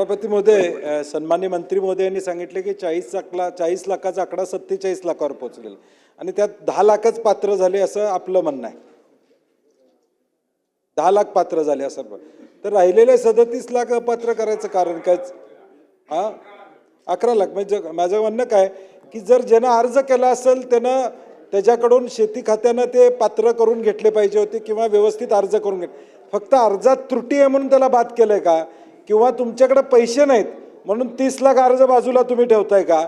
सभापती महोदय सन्मान्य मंत्री महोदयांनी सांगितले की चाळीस लाखला चाळीस लाखाचा आकडा सत्तेचाळीस लाखावर पोहोचलेला आणि त्यात दहा लाखच पात्र झाले असं आपलं म्हणणं आहे. दहा लाख पात्र झाले असं तर राहिलेले सदतीस लाख अपात्र करायचं कारण काय? हा? अकरा लाख. म्हणजे माझं म्हणणं काय? की जर ज्यानं अर्ज केला असेल त्यानं त्याच्याकडून शेती खात्यानं ते पात्र करून घेतले पाहिजे होते किंवा व्यवस्थित अर्ज करून घेत. फक्त अर्जात त्रुटी आहे म्हणून त्याला बाद केलं आहे का? किंवा तुमच्याकडे पैसे नाहीत म्हणून तीस लाख अर्ज बाजूला तुम्ही ठेवताय का?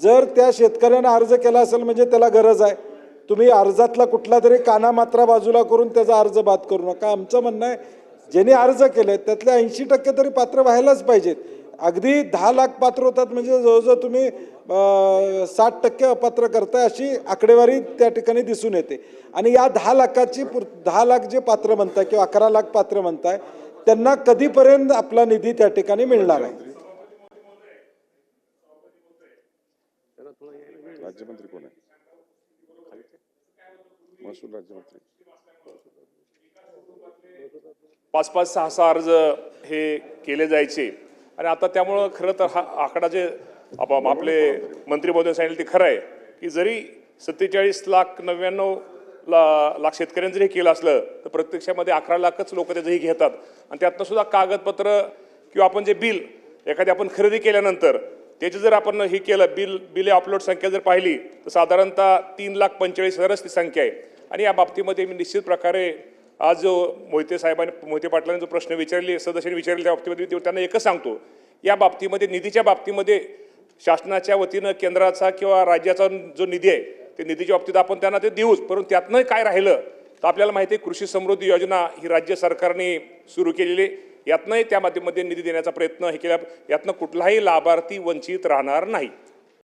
जर त्या शेतकऱ्यानं अर्ज केला असेल म्हणजे त्याला गरज आहे. तुम्ही अर्जातला कुठला तरी कानामात्रा बाजूला करून त्याचा अर्ज बाद करू नका. आमचं म्हणणं आहे ज्यांनी अर्ज केले त्यातले ऐंशी टक्के तरी पात्र व्हायलाच पाहिजेत. अगदी दहा लाख पात्र होतात म्हणजे जवळजवळ तुम्ही साठ टक्के अपात्र करताय अशी आकडेवारी त्या ठिकाणी दिसून येते. आणि या दहा लाखाची पूर दहा लाख जे पात्र म्हणताय किंवा अकरा लाख पात्र म्हणताय त्यांना कधीपर्यंत आपला निधी त्या ठिकाणी मिळणार आहे? राज्यमंत्री कोण आहे? महसूल राज्यमंत्री. पाच पाच सहा सहा अर्ज हे केले जायचे. आणि आता त्यामुळं खरं तर हा आकडा जे आप आपले मंत्री महोदय सांगितलं ते खरं आहे. की जरी सत्तेचाळीस लाख नव्याण्णव ला लाख शेतकऱ्यांनी जरी हे केलं असलं तर प्रत्यक्षामध्ये अकरा लाखच लोक त्याचंही घेतात. आणि त्यातनं सुद्धा कागदपत्र किंवा आपण जे बिल एखादी आपण खरेदी केल्यानंतर त्याची जर आपण हे केलं बिल बिले अपलोड संख्या जर पाहिली तर साधारणतः तीन लाख पंचेचाळीस हजारच ती संख्या आहे. आणि या बाबतीमध्ये मी निश्चित प्रकारे आज जो मोहिते साहेबांनी मोहिते पाटलांनी जो प्रश्न विचारले सदस्यांनी विचारले त्या बाबतीमध्ये त्यांना एकच सांगतो. या बाबतीमध्ये निधीच्या बाबतीमध्ये शासनाच्या वतीनं केंद्राचा किंवा राज्याचा जो निधी आहे ते निधीच्या बाबतीत आपण त्यांना ते देऊच. परंतु त्यातनं काय राहिलं? तर आपल्याला माहिती आहे कृषी समृद्धी योजना ही राज्य सरकारने सुरू केलेली. आहे. यातनंही त्या माध्यमामध्ये निधी देण्याचा प्रयत्न हे केला यातनं कुठलाही लाभार्थी वंचित राहणार नाही.